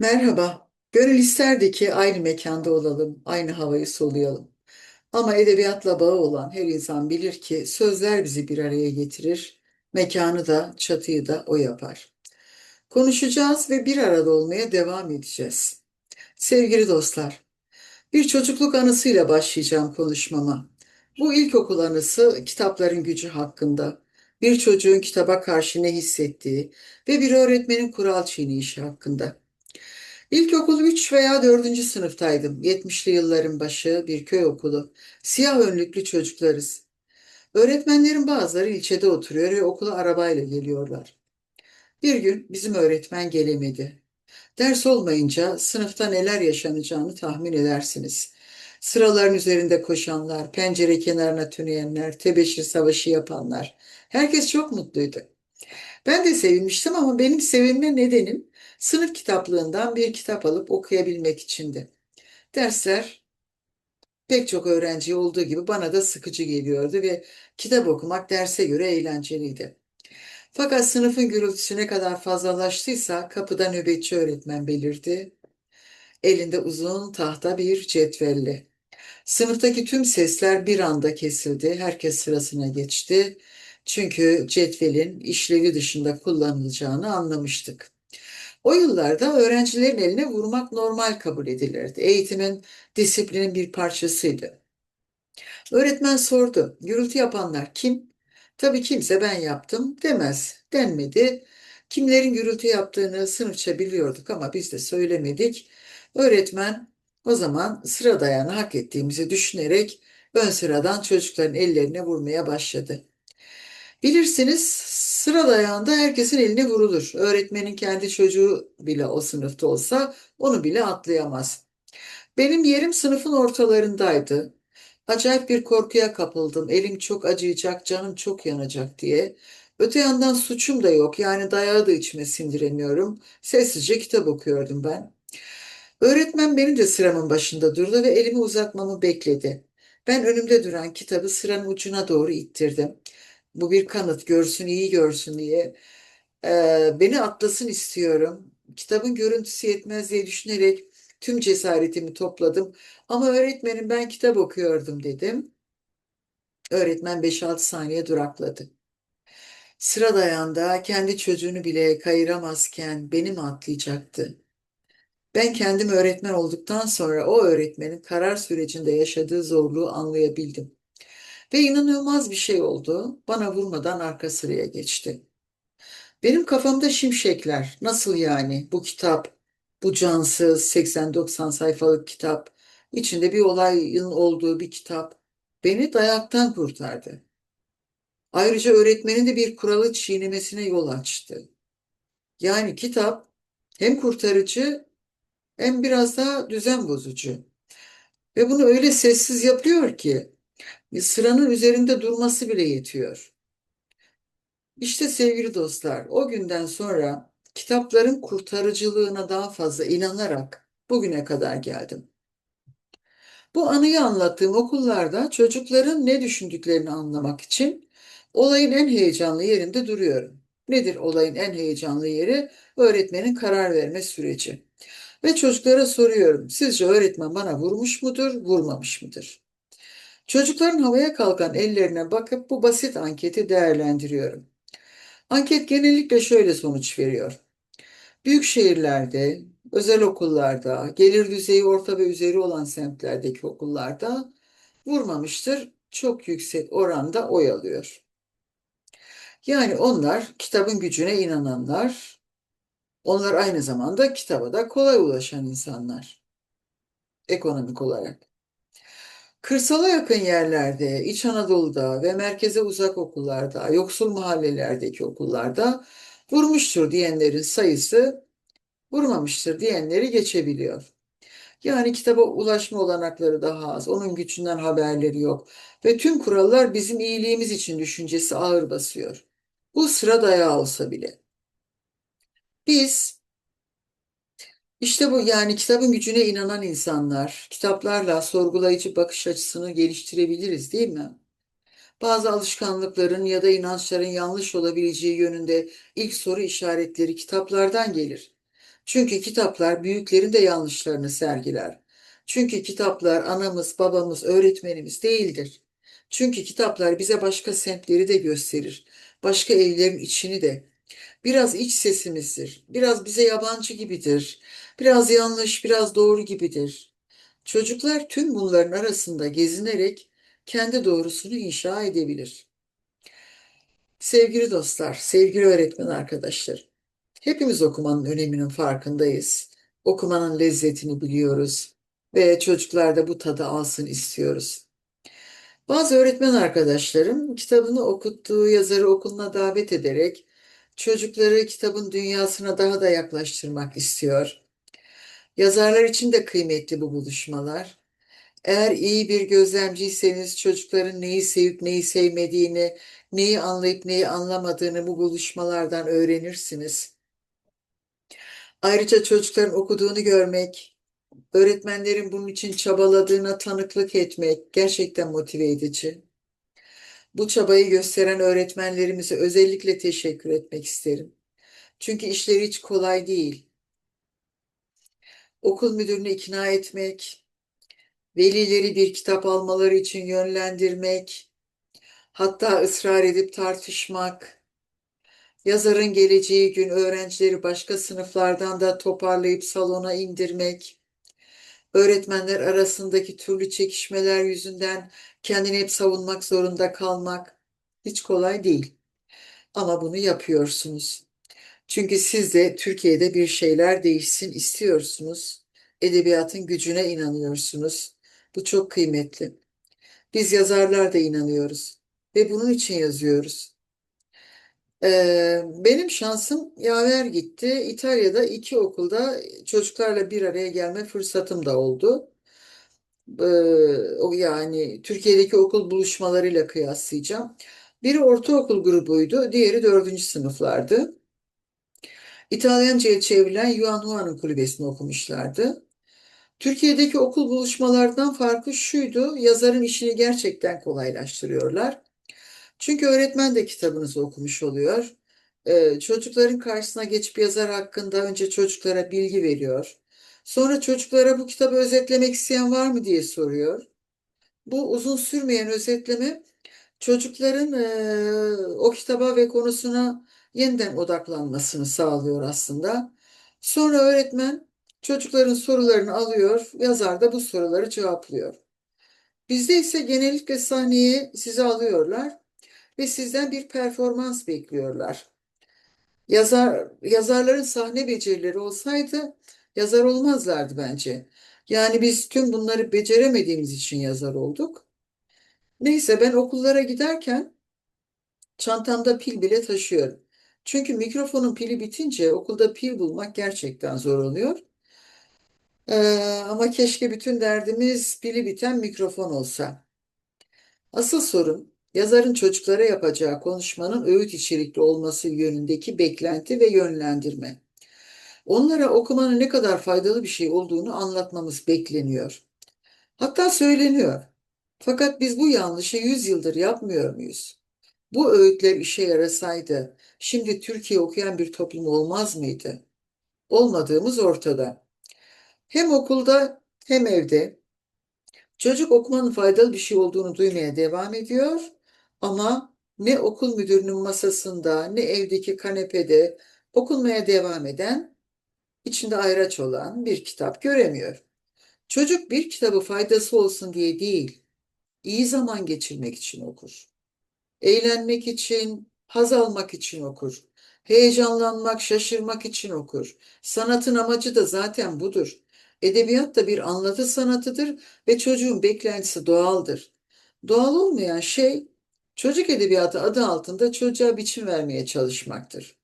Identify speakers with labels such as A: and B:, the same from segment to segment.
A: Merhaba. Gönül isterdi ki aynı mekanda olalım, aynı havayı soluyalım. Ama edebiyatla bağı olan her insan bilir ki sözler bizi bir araya getirir, mekanı da, çatıyı da o yapar. Konuşacağız ve bir arada olmaya devam edeceğiz. Sevgili dostlar, bir çocukluk anısıyla başlayacağım konuşmama. Bu ilkokul anısı kitapların gücü hakkında. Bir çocuğun kitaba karşı ne hissettiği ve bir öğretmenin kural çiğneyişi hakkında. İlkokul 3 veya dördüncü sınıftaydım. 70'li yılların başı bir köy okulu. Siyah önlüklü çocuklarız. Öğretmenlerin bazıları ilçede oturuyor ve okula arabayla geliyorlar. Bir gün bizim öğretmen gelemedi. Ders olmayınca sınıfta neler yaşanacağını tahmin edersiniz. Sıraların üzerinde koşanlar, pencere kenarına tüneyenler, tebeşir savaşı yapanlar. Herkes çok mutluydu. Ben de sevinmiştim ama benim sevinme nedenim sınıf kitaplığından bir kitap alıp okuyabilmek içindi. Dersler pek çok öğrenciye olduğu gibi bana da sıkıcı geliyordu ve kitap okumak derse göre eğlenceliydi. Fakat sınıfın gürültüsü ne kadar fazlalaştıysa kapıda nöbetçi öğretmen belirdi. Elinde uzun tahta bir cetvelle. Sınıftaki tüm sesler bir anda kesildi. Herkes sırasına geçti. Çünkü cetvelin işlevi dışında kullanılacağını anlamıştık. O yıllarda öğrencilerin eline vurmak normal kabul edilirdi. Eğitimin, disiplinin bir parçasıydı. Öğretmen sordu, gürültü yapanlar kim? Tabii kimse ben yaptım demez, denmedi. Kimlerin gürültü yaptığını sınıfça biliyorduk ama biz de söylemedik. Öğretmen o zaman sıra dayanı hak ettiğimizi düşünerek ön sıradan çocukların ellerine vurmaya başladı. Bilirsiniz sıra dayağında herkesin eline vurulur. Öğretmenin kendi çocuğu bile o sınıfta olsa onu bile atlayamaz. Benim yerim sınıfın ortalarındaydı. Acayip bir korkuya kapıldım. Elim çok acıyacak, canım çok yanacak diye. Öte yandan suçum da yok. Yani dayağı da içime sindiremiyorum. Sessizce kitap okuyordum ben. Öğretmen benim de sıramın başında durdu ve elimi uzatmamı bekledi. Ben önümde duran kitabı sıranın ucuna doğru ittirdim. Bu bir kanıt, görsün iyi görsün diye. Ee, beni atlasın istiyorum. Kitabın görüntüsü yetmez diye düşünerek tüm cesaretimi topladım. Ama öğretmenim ben kitap okuyordum dedim. Öğretmen 5-6 saniye durakladı. Sıra dayanda kendi çocuğunu bile kayıramazken beni mi atlayacaktı? Ben kendim öğretmen olduktan sonra o öğretmenin karar sürecinde yaşadığı zorluğu anlayabildim. Ve inanılmaz bir şey oldu. Bana vurmadan arka sıraya geçti. Benim kafamda şimşekler. Nasıl yani? Bu kitap, bu cansız 80-90 sayfalık kitap, içinde bir olayın olduğu bir kitap beni dayaktan kurtardı. Ayrıca öğretmenin de bir kuralı çiğnemesine yol açtı. Yani kitap hem kurtarıcı hem biraz daha düzen bozucu. Ve bunu öyle sessiz yapıyor ki sıranın üzerinde durması bile yetiyor. İşte sevgili dostlar, o günden sonra kitapların kurtarıcılığına daha fazla inanarak bugüne kadar geldim. Bu anıyı anlattığım okullarda çocukların ne düşündüklerini anlamak için olayın en heyecanlı yerinde duruyorum. Nedir olayın en heyecanlı yeri? Öğretmenin karar verme süreci. Ve çocuklara soruyorum, sizce öğretmen bana vurmuş mudur, vurmamış mıdır? Çocukların havaya kalkan ellerine bakıp bu basit anketi değerlendiriyorum. Anket genellikle şöyle sonuç veriyor. Büyük şehirlerde, özel okullarda, gelir düzeyi orta ve üzeri olan semtlerdeki okullarda vurmamıştır. Çok yüksek oranda oy alıyor. Yani onlar kitabın gücüne inananlar, onlar aynı zamanda kitaba da kolay ulaşan insanlar ekonomik olarak. Kırsala yakın yerlerde, İç Anadolu'da ve merkeze uzak okullarda, yoksul mahallelerdeki okullarda vurmuştur diyenlerin sayısı vurmamıştır diyenleri geçebiliyor. Yani kitaba ulaşma olanakları daha az, onun gücünden haberleri yok ve tüm kurallar bizim iyiliğimiz için düşüncesi ağır basıyor. Bu sıra dayağı olsa bile. Biz işte bu yani kitabın gücüne inanan insanlar, kitaplarla sorgulayıcı bakış açısını geliştirebiliriz değil mi? Bazı alışkanlıkların ya da inançların yanlış olabileceği yönünde ilk soru işaretleri kitaplardan gelir. Çünkü kitaplar büyüklerin de yanlışlarını sergiler. Çünkü kitaplar anamız, babamız, öğretmenimiz değildir. Çünkü kitaplar bize başka semtleri de gösterir. Başka evlerin içini de. Biraz iç sesimizdir. Biraz bize yabancı gibidir. Biraz yanlış, biraz doğru gibidir. Çocuklar tüm bunların arasında gezinerek kendi doğrusunu inşa edebilir. Sevgili dostlar, sevgili öğretmen arkadaşlar, hepimiz okumanın öneminin farkındayız. Okumanın lezzetini biliyoruz ve çocuklar da bu tadı alsın istiyoruz. Bazı öğretmen arkadaşlarım kitabını okuttuğu yazarı okuluna davet ederek çocukları kitabın dünyasına daha da yaklaştırmak istiyor. Yazarlar için de kıymetli bu buluşmalar. Eğer iyi bir gözlemciyseniz çocukların neyi sevip neyi sevmediğini, neyi anlayıp neyi anlamadığını bu buluşmalardan öğrenirsiniz. Ayrıca çocukların okuduğunu görmek, öğretmenlerin bunun için çabaladığına tanıklık etmek gerçekten motive edici. Bu çabayı gösteren öğretmenlerimize özellikle teşekkür etmek isterim. Çünkü işleri hiç kolay değil. Okul müdürünü ikna etmek, velileri bir kitap almaları için yönlendirmek, hatta ısrar edip tartışmak, yazarın geleceği gün öğrencileri başka sınıflardan da toparlayıp salona indirmek, öğretmenler arasındaki türlü çekişmeler yüzünden kendini hep savunmak zorunda kalmak hiç kolay değil. Ama bunu yapıyorsunuz. Çünkü siz de Türkiye'de bir şeyler değişsin istiyorsunuz. Edebiyatın gücüne inanıyorsunuz. Bu çok kıymetli. Biz yazarlar da inanıyoruz ve bunun için yazıyoruz. Ee, benim şansım yaver gitti. İtalya'da iki okulda çocuklarla bir araya gelme fırsatım da oldu. O yani Türkiye'deki okul buluşmalarıyla kıyaslayacağım. Biri ortaokul grubuydu, diğeri dördüncü sınıflardı. İtalyanca'ya çevrilen Yuan Hua'nın kulübesini okumuşlardı. Türkiye'deki okul buluşmalardan farkı şuydu, yazarın işini gerçekten kolaylaştırıyorlar. Çünkü öğretmen de kitabınızı okumuş oluyor. Ee, çocukların karşısına geçip yazar hakkında önce çocuklara bilgi veriyor. Sonra çocuklara bu kitabı özetlemek isteyen var mı diye soruyor. Bu uzun sürmeyen özetleme çocukların e, o kitaba ve konusuna yeniden odaklanmasını sağlıyor aslında. Sonra öğretmen çocukların sorularını alıyor, yazar da bu soruları cevaplıyor. Bizde ise genellikle sahneye sizi alıyorlar ve sizden bir performans bekliyorlar. Yazar, yazarların sahne becerileri olsaydı yazar olmazlardı bence. Yani biz tüm bunları beceremediğimiz için yazar olduk. Neyse ben okullara giderken çantamda pil bile taşıyorum. Çünkü mikrofonun pili bitince okulda pil bulmak gerçekten zor oluyor. Ee, ama keşke bütün derdimiz pili biten mikrofon olsa. Asıl sorun yazarın çocuklara yapacağı konuşmanın öğüt içerikli olması yönündeki beklenti ve yönlendirme. Onlara okumanın ne kadar faydalı bir şey olduğunu anlatmamız bekleniyor. Hatta söyleniyor. Fakat biz bu yanlışı 100 yıldır yapmıyor muyuz? Bu öğütler işe yarasaydı şimdi Türkiye okuyan bir toplum olmaz mıydı? Olmadığımız ortada. Hem okulda hem evde çocuk okumanın faydalı bir şey olduğunu duymaya devam ediyor ama ne okul müdürünün masasında ne evdeki kanepede okunmaya devam eden, içinde ayraç olan bir kitap göremiyor. Çocuk bir kitabı faydası olsun diye değil, iyi zaman geçirmek için okur. Eğlenmek için, haz almak için okur. Heyecanlanmak, şaşırmak için okur. Sanatın amacı da zaten budur. Edebiyat da bir anlatı sanatıdır ve çocuğun beklentisi doğaldır. Doğal olmayan şey çocuk edebiyatı adı altında çocuğa biçim vermeye çalışmaktır.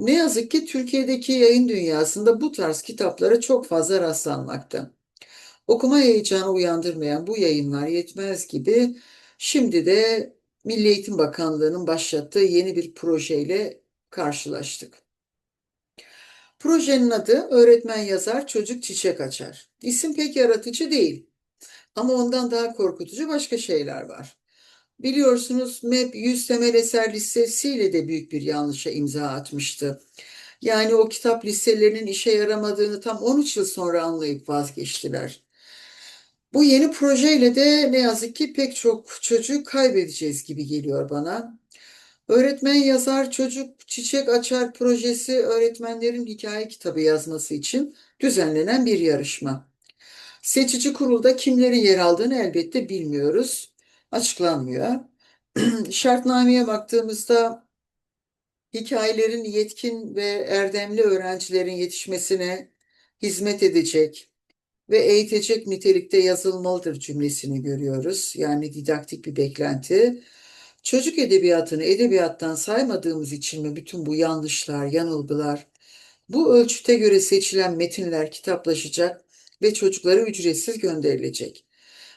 A: Ne yazık ki Türkiye'deki yayın dünyasında bu tarz kitaplara çok fazla rastlanmakta. Okuma heyecanı uyandırmayan bu yayınlar yetmez gibi şimdi de Milli Eğitim Bakanlığı'nın başlattığı yeni bir projeyle karşılaştık. Projenin adı Öğretmen Yazar Çocuk Çiçek Açar. İsim pek yaratıcı değil ama ondan daha korkutucu başka şeyler var. Biliyorsunuz MEP 100 temel eser listesiyle de büyük bir yanlışa imza atmıştı. Yani o kitap listelerinin işe yaramadığını tam 13 yıl sonra anlayıp vazgeçtiler. Bu yeni projeyle de ne yazık ki pek çok çocuğu kaybedeceğiz gibi geliyor bana. Öğretmen yazar çocuk çiçek açar projesi öğretmenlerin hikaye kitabı yazması için düzenlenen bir yarışma. Seçici kurulda kimlerin yer aldığını elbette bilmiyoruz. Açıklanmıyor. Şartnameye baktığımızda hikayelerin yetkin ve erdemli öğrencilerin yetişmesine hizmet edecek ve eğitecek nitelikte yazılmalıdır cümlesini görüyoruz. Yani didaktik bir beklenti. Çocuk edebiyatını edebiyattan saymadığımız için mi bütün bu yanlışlar, yanılgılar, bu ölçüte göre seçilen metinler kitaplaşacak ve çocuklara ücretsiz gönderilecek.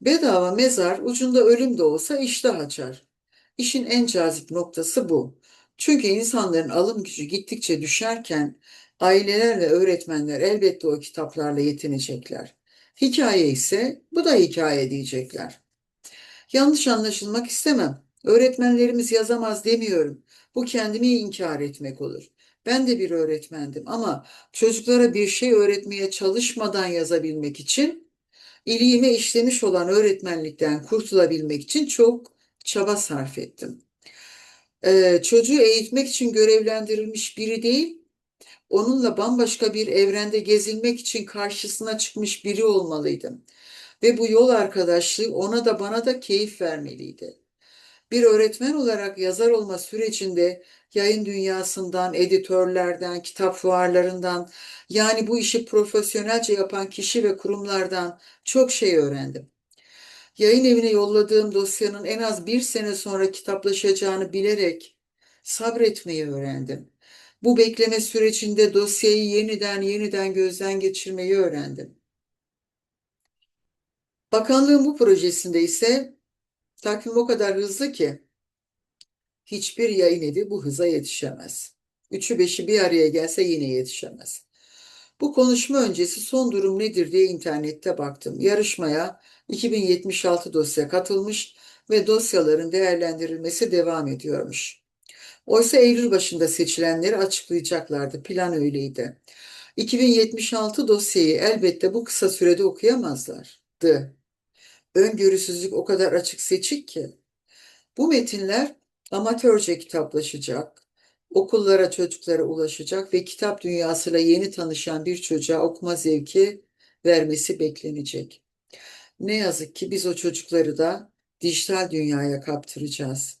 A: Bedava mezar ucunda ölüm de olsa iştah açar. İşin en cazip noktası bu. Çünkü insanların alım gücü gittikçe düşerken aileler ve öğretmenler elbette o kitaplarla yetinecekler. Hikaye ise bu da hikaye diyecekler. Yanlış anlaşılmak istemem. Öğretmenlerimiz yazamaz demiyorum. Bu kendimi inkar etmek olur. Ben de bir öğretmendim ama çocuklara bir şey öğretmeye çalışmadan yazabilmek için iliğime işlemiş olan öğretmenlikten kurtulabilmek için çok çaba sarf ettim. Ee, çocuğu eğitmek için görevlendirilmiş biri değil, onunla bambaşka bir evrende gezilmek için karşısına çıkmış biri olmalıydım. Ve bu yol arkadaşlığı ona da bana da keyif vermeliydi. Bir öğretmen olarak yazar olma sürecinde yayın dünyasından, editörlerden, kitap fuarlarından, yani bu işi profesyonelce yapan kişi ve kurumlardan çok şey öğrendim. Yayın evine yolladığım dosyanın en az bir sene sonra kitaplaşacağını bilerek sabretmeyi öğrendim. Bu bekleme sürecinde dosyayı yeniden yeniden gözden geçirmeyi öğrendim. Bakanlığın bu projesinde ise takvim o kadar hızlı ki hiçbir yayın evi bu hıza yetişemez. Üçü beşi bir araya gelse yine yetişemez. Bu konuşma öncesi son durum nedir diye internette baktım. Yarışmaya 2076 dosya katılmış ve dosyaların değerlendirilmesi devam ediyormuş. Oysa Eylül başında seçilenleri açıklayacaklardı. Plan öyleydi. 2076 dosyayı elbette bu kısa sürede okuyamazlardı. Öngörüsüzlük o kadar açık seçik ki. Bu metinler amatörce kitaplaşacak, okullara, çocuklara ulaşacak ve kitap dünyasıyla yeni tanışan bir çocuğa okuma zevki vermesi beklenecek. Ne yazık ki biz o çocukları da dijital dünyaya kaptıracağız.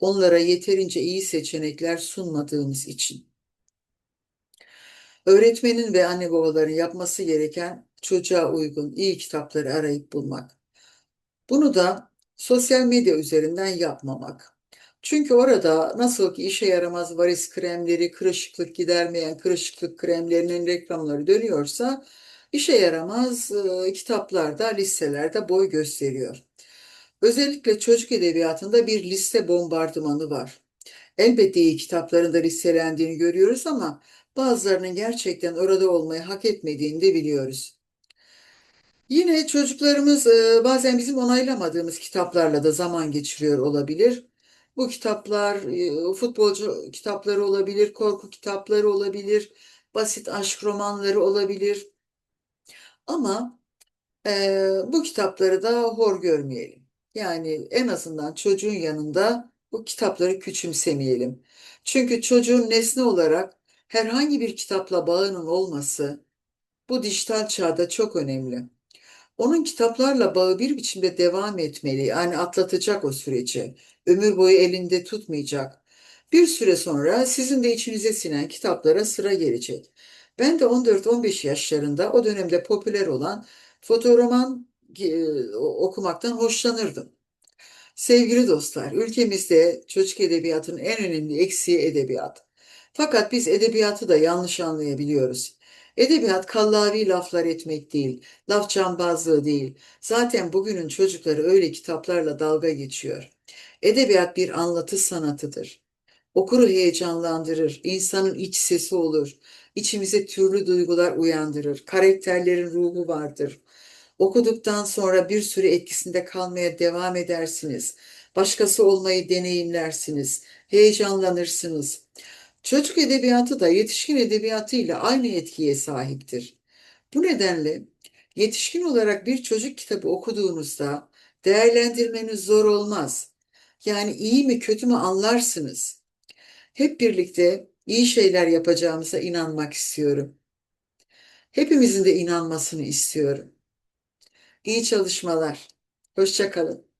A: Onlara yeterince iyi seçenekler sunmadığımız için. Öğretmenin ve anne babaların yapması gereken çocuğa uygun iyi kitapları arayıp bulmak. Bunu da sosyal medya üzerinden yapmamak. Çünkü orada nasıl ki işe yaramaz varis kremleri, kırışıklık gidermeyen kırışıklık kremlerinin reklamları dönüyorsa işe yaramaz e, kitaplar da listelerde boy gösteriyor. Özellikle çocuk edebiyatında bir liste bombardımanı var. Elbette iyi kitapların da listelendiğini görüyoruz ama bazılarının gerçekten orada olmayı hak etmediğini de biliyoruz. Yine çocuklarımız e, bazen bizim onaylamadığımız kitaplarla da zaman geçiriyor olabilir. Bu kitaplar e, futbolcu kitapları olabilir, korku kitapları olabilir, basit aşk romanları olabilir. Ama e, bu kitapları da hor görmeyelim. Yani en azından çocuğun yanında bu kitapları küçümsemeyelim. Çünkü çocuğun nesne olarak herhangi bir kitapla bağının olması bu dijital çağda çok önemli. Onun kitaplarla bağı bir biçimde devam etmeli. Yani atlatacak o süreci. Ömür boyu elinde tutmayacak. Bir süre sonra sizin de içinize sinen kitaplara sıra gelecek. Ben de 14-15 yaşlarında o dönemde popüler olan fotoroman e, okumaktan hoşlanırdım. Sevgili dostlar, ülkemizde çocuk edebiyatının en önemli eksiği edebiyat. Fakat biz edebiyatı da yanlış anlayabiliyoruz. Edebiyat kallavi laflar etmek değil, laf cambazlığı değil. Zaten bugünün çocukları öyle kitaplarla dalga geçiyor. Edebiyat bir anlatı sanatıdır. Okuru heyecanlandırır, insanın iç sesi olur, içimize türlü duygular uyandırır, karakterlerin ruhu vardır. Okuduktan sonra bir süre etkisinde kalmaya devam edersiniz. Başkası olmayı deneyimlersiniz, heyecanlanırsınız. Çocuk edebiyatı da yetişkin edebiyatıyla aynı etkiye sahiptir. Bu nedenle yetişkin olarak bir çocuk kitabı okuduğunuzda değerlendirmeniz zor olmaz. Yani iyi mi kötü mü anlarsınız. Hep birlikte iyi şeyler yapacağımıza inanmak istiyorum. Hepimizin de inanmasını istiyorum. İyi çalışmalar. Hoşça kalın.